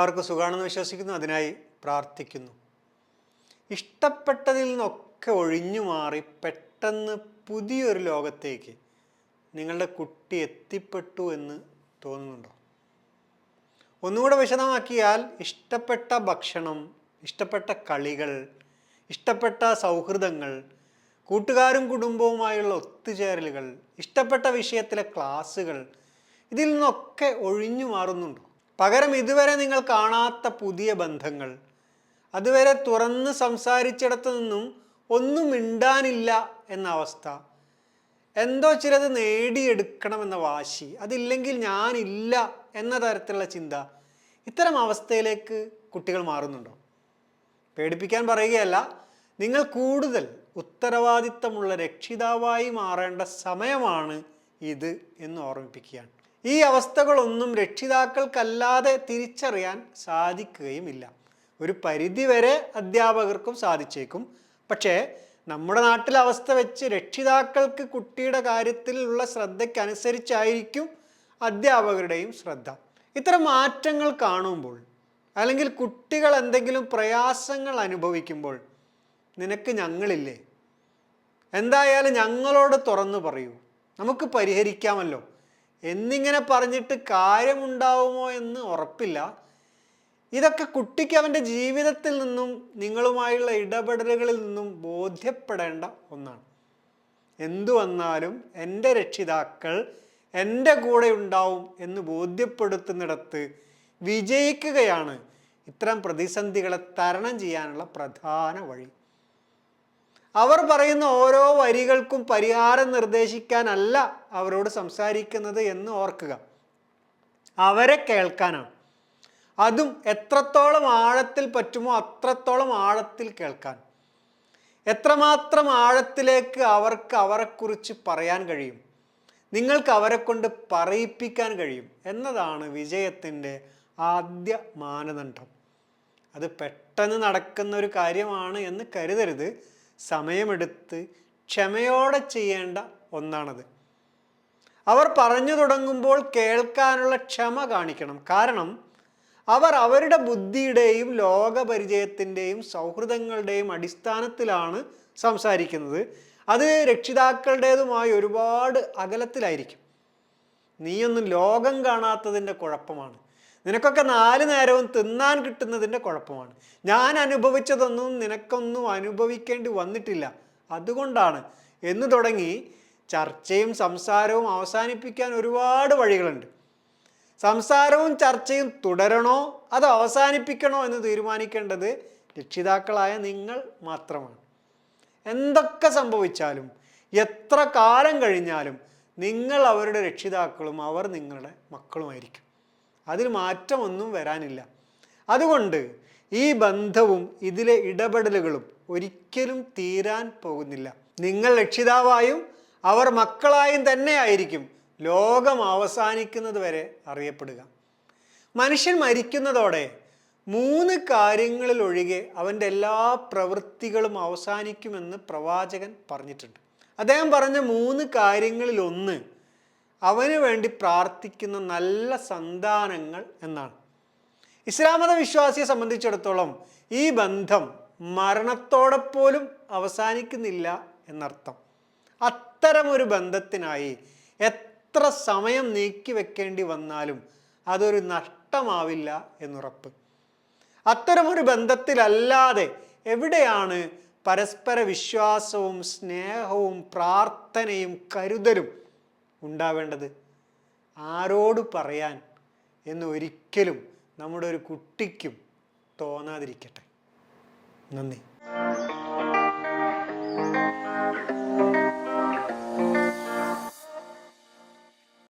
എല്ലാവർക്കും സുഖമാണെന്ന് വിശ്വസിക്കുന്നു അതിനായി പ്രാർത്ഥിക്കുന്നു. ഇഷ്ടപ്പെട്ടതിൽ നിന്നൊക്കെ ഒഴിഞ്ഞു മാറി പെട്ടെന്ന് പുതിയൊരു ലോകത്തേക്ക് നിങ്ങളുടെ കുട്ടി എത്തിപ്പെട്ടു എന്ന് തോന്നുന്നുണ്ടോ? ഒന്നുകൂടെ വിശദമാക്കിയാൽ ഇഷ്ടപ്പെട്ട ഭക്ഷണം ഇഷ്ടപ്പെട്ട കളികൾ ഇഷ്ടപ്പെട്ട സൗഹൃദങ്ങൾ കൂട്ടുകാരും കുടുംബവുമായുള്ള ഒത്തുചേരലുകൾ ഇഷ്ടപ്പെട്ട വിഷയത്തിലെ ക്ലാസ്സുകൾ ഇതിൽ നിന്നൊക്കെ ഒഴിഞ്ഞു മാറുന്നുണ്ടോ? പകരം ഇതുവരെ നിങ്ങൾ കാണാത്ത പുതിയ ബന്ധങ്ങൾ അതുവരെ തുറന്ന് സംസാരിച്ചിടത്തു നിന്നും ഒന്നും മിണ്ടാനില്ല എന്ന അവസ്ഥ. എന്തോ ചിലത് നേടിയെടുക്കണമെന്ന വാശി അതില്ലെങ്കിൽ ഞാനില്ല എന്ന തരത്തിലുള്ള ചിന്ത ഇത്തരം അവസ്ഥയിലേക്ക് കുട്ടികൾ മാറുന്നുണ്ടോ? പേടിപ്പിക്കാൻ പറയുകയല്ല നിങ്ങൾ കൂടുതൽ ഉത്തരവാദിത്തമുള്ള രക്ഷിതാവായി മാറേണ്ട സമയമാണ് ഇത് എന്ന് ഓർമ്മിപ്പിക്കുകയാണ്. ഈ അവസ്ഥകളൊന്നും രക്ഷിതാക്കൾക്കല്ലാതെ തിരിച്ചറിയാൻ സാധിക്കുകയുമില്ല. ഒരു പരിധിവരെ അധ്യാപകർക്കും സാധിച്ചേക്കും. പക്ഷേ നമ്മുടെ നാട്ടിലെ അവസ്ഥ വെച്ച് രക്ഷിതാക്കൾക്ക് കുട്ടിയുടെ കാര്യത്തിലുള്ള ശ്രദ്ധയ്ക്കനുസരിച്ചായിരിക്കും അധ്യാപകരുടെയും ശ്രദ്ധ. ഇത്തരം മാറ്റങ്ങൾ കാണുമ്പോൾ അല്ലെങ്കിൽ കുട്ടികൾ എന്തെങ്കിലും പ്രയാസങ്ങൾ അനുഭവിക്കുമ്പോൾ നിനക്ക് ഞങ്ങളില്ലേ? എന്തായാലും ഞങ്ങളോട് തുറന്നു പറയൂ. നമുക്ക് പരിഹരിക്കാമല്ലോ. എന്നിങ്ങനെ പറഞ്ഞിട്ട് കാര്യമുണ്ടാവുമോ എന്ന് ഉറപ്പില്ല. ഇതൊക്കെ കുട്ടിക്ക് അവന്റെ ജീവിതത്തിൽ നിന്നും നിങ്ങളുമായുള്ള ഇടപെടലുകളിൽ നിന്നും ബോധ്യപ്പെടേണ്ട ഒന്നാണ്. എന്തു വന്നാലും എന്റെ രക്ഷിതാക്കൾ എന്റെ കൂടെ ഉണ്ടാവും എന്ന് ബോധ്യപ്പെടുത്തുന്നിടത്ത് വിജയിക്കുകയാണ്. ഇത്തരം പ്രതിസന്ധികളെ തരണം ചെയ്യാനുള്ള പ്രധാന വഴി. അവർ പറയുന്ന ഓരോ വരികൾക്കും പരിഹാരം നിർദ്ദേശിക്കാനല്ല അവരോട് സംസാരിക്കുന്നത് എന്ന് ഓർക്കുക. അവരെ കേൾക്കാനാണ്. അതും എത്രത്തോളം ആഴത്തിൽ പറ്റുമോ അത്രത്തോളം ആഴത്തിൽ കേൾക്കാൻ. എത്രമാത്രം ആഴത്തിലേക്ക് അവർക്ക് അവരെക്കുറിച്ച് പറയാൻ കഴിയും. നിങ്ങൾക്ക് അവരെ കൊണ്ട് പറയിപ്പിക്കാൻ കഴിയും എന്നതാണ് വിജയത്തിന്റെ ആദ്യ മാനദണ്ഡം. അത് പെട്ടെന്ന് നടക്കുന്ന ഒരു കാര്യമാണ് എന്ന് കരുതരുത്. സമയമെടുത്ത് ക്ഷമയോടെ ചെയ്യേണ്ട ഒന്നാണത്. അവർ പറഞ്ഞു തുടങ്ങുമ്പോൾ കേൾക്കാനുള്ള ക്ഷമ കാണിക്കണം. കാരണം അവർ അവരുടെ ബുദ്ധിയുടെയും ലോകപരിചയത്തിന്റെയും സൗഹൃദങ്ങളുടെയും അടിസ്ഥാനത്തിലാണ് സംസാരിക്കുന്നത്. അത് രക്ഷിതാക്കളുടേതുമായി ഒരുപാട് അകലത്തിലായിരിക്കും. നീയൊന്നും ലോകം കാണാത്തതിന്റെ കുഴപ്പമാണ്. നിനക്കൊക്കെ നാല് നേരവും തിന്നാൻ കിട്ടുന്നതിന്റെ കുഴപ്പമാണ്. ഞാൻ അനുഭവിച്ചതൊന്നും നിനക്കൊന്നും അനുഭവിക്കേണ്ടി വന്നിട്ടില്ല. അതുകൊണ്ടാണ്. എന്ന് തുടങ്ങി ചർച്ചയും സംസാരവും അവസാനിപ്പിക്കാൻ ഒരുപാട് വഴികളുണ്ട്. സംസാരവും ചർച്ചയും തുടരണോ അത് അവസാനിപ്പിക്കണോ എന്ന് തീരുമാനിക്കേണ്ടത് രക്ഷിതാക്കളായ നിങ്ങൾ മാത്രമാണ്. എന്തൊക്കെ സംഭവിച്ചാലും എത്ര കാലം കഴിഞ്ഞാലും നിങ്ങൾ അവരുടെ രക്ഷിതാക്കളും അവർ നിങ്ങളുടെ മക്കളുമായിരിക്കും. അതിൽ മാറ്റമൊന്നും വരാനില്ല. അതുകൊണ്ട് ഈ ബന്ധവും ഇതിലെ ഇടപെടലുകളും ഒരിക്കലും തീരാൻ പോകുന്നില്ല. നിങ്ങൾ രക്ഷിതാവായും അവർ മക്കളായും തന്നെ ആയിരിക്കും ലോകം അവസാനിക്കുന്നത് വരെ അറിയപ്പെടുക. മനുഷ്യൻ മരിക്കുന്നതോടെ മൂന്ന് കാര്യങ്ങളിൽ ഒഴികെ അവന്റെ എല്ലാ പ്രവൃത്തികളും അവസാനിക്കുമെന്ന് പ്രവാചകൻ പറഞ്ഞിട്ടുണ്ട്. അദ്ദേഹം പറഞ്ഞ മൂന്ന് കാര്യങ്ങളിൽ ഒന്ന് അവന് വേണ്ടി പ്രാർത്ഥിക്കുന്ന നല്ല സന്താനങ്ങൾ എന്നാണ്. ഇസ്ലാം മത വിശ്വാസിയെ സംബന്ധിച്ചിടത്തോളം ഈ ബന്ധം മരണത്തോടെ പോലും അവസാനിക്കുന്നില്ല എന്നർത്ഥം. അത്തരമൊരു ബന്ധത്തിനായി എത്ര സമയം നീക്കി വെക്കേണ്ടി വന്നാലും അതൊരു നഷ്ടമാവില്ല എന്നുറപ്പ്. അത്തരമൊരു ബന്ധത്തിലല്ലാതെ എവിടെയാണ് പരസ്പര വിശ്വാസവും സ്നേഹവും പ്രാർത്ഥനയും കരുതലും ഉണ്ടാവേണ്ടത്? ആരോട് പറയാൻ എന്ന് ഒരിക്കലും നമ്മുടെ ഒരു കുട്ടിക്കും തോന്നാതിരിക്കട്ടെ. നന്ദി.